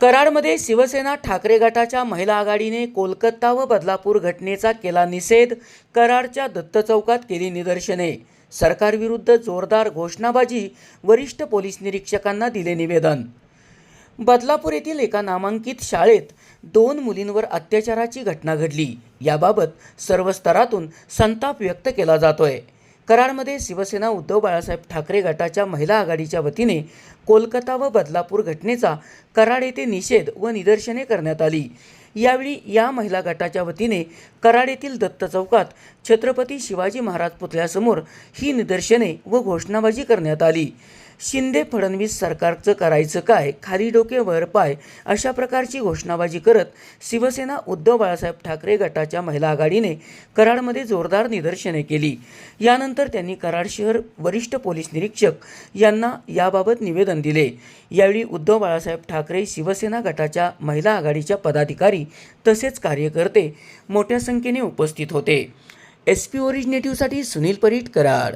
कराडमध्ये शिवसेना ठाकरे गटाच्या महिला आघाडीने कोलकाता व बदलापूर घटनेचा केला निषेध कराडच्या दत्त चौकात केली निदर्शने. सरकारविरुद्ध जोरदार घोषणाबाजी वरिष्ठ पोलीस निरीक्षकांना दिले निवेदन. बदलापूर येथील एका नामांकित शाळेत दोन मुलींवर अत्याचाराची घटना घडली. याबाबत सर्व स्तरातून संताप व्यक्त केला जातोय. कराडमध्ये शिवसेना उद्धव बाळासाहेब ठाकरे गटाच्या महिला आघाडीच्या वतीने कोलकाता व बदलापूर घटनेचा कराड येथे निषेध व निदर्शने करण्यात आली. यावेळी या महिला गटाच्या वतीने कराड येथील दत्त चौकात छत्रपती शिवाजी महाराज पुतळ्यासमोर ही निदर्शने व घोषणाबाजी करण्यात आली. शिंदे फडणवीस सरकारचं करायचं काय? खाली डोके वर पाय अशा प्रकारची घोषणाबाजी करत शिवसेना उद्धव बाळासाहेब ठाकरे गटाच्या महिला आघाडीने कराडमध्ये जोरदार निदर्शने केली. यानंतर त्यांनी कराड शहर वरिष्ठ पोलीस निरीक्षक यांना याबाबत निवेदन दिले. यावेळी उद्धव बाळासाहेब ठाकरे शिवसेना गटाच्या महिला आघाडीच्या पदाधिकारी तसेच कार्यकर्ते मोठ्या संख्येने उपस्थित होते. एस पी ओरिजिनेटिव्हसाठी सुनील परीट कराड.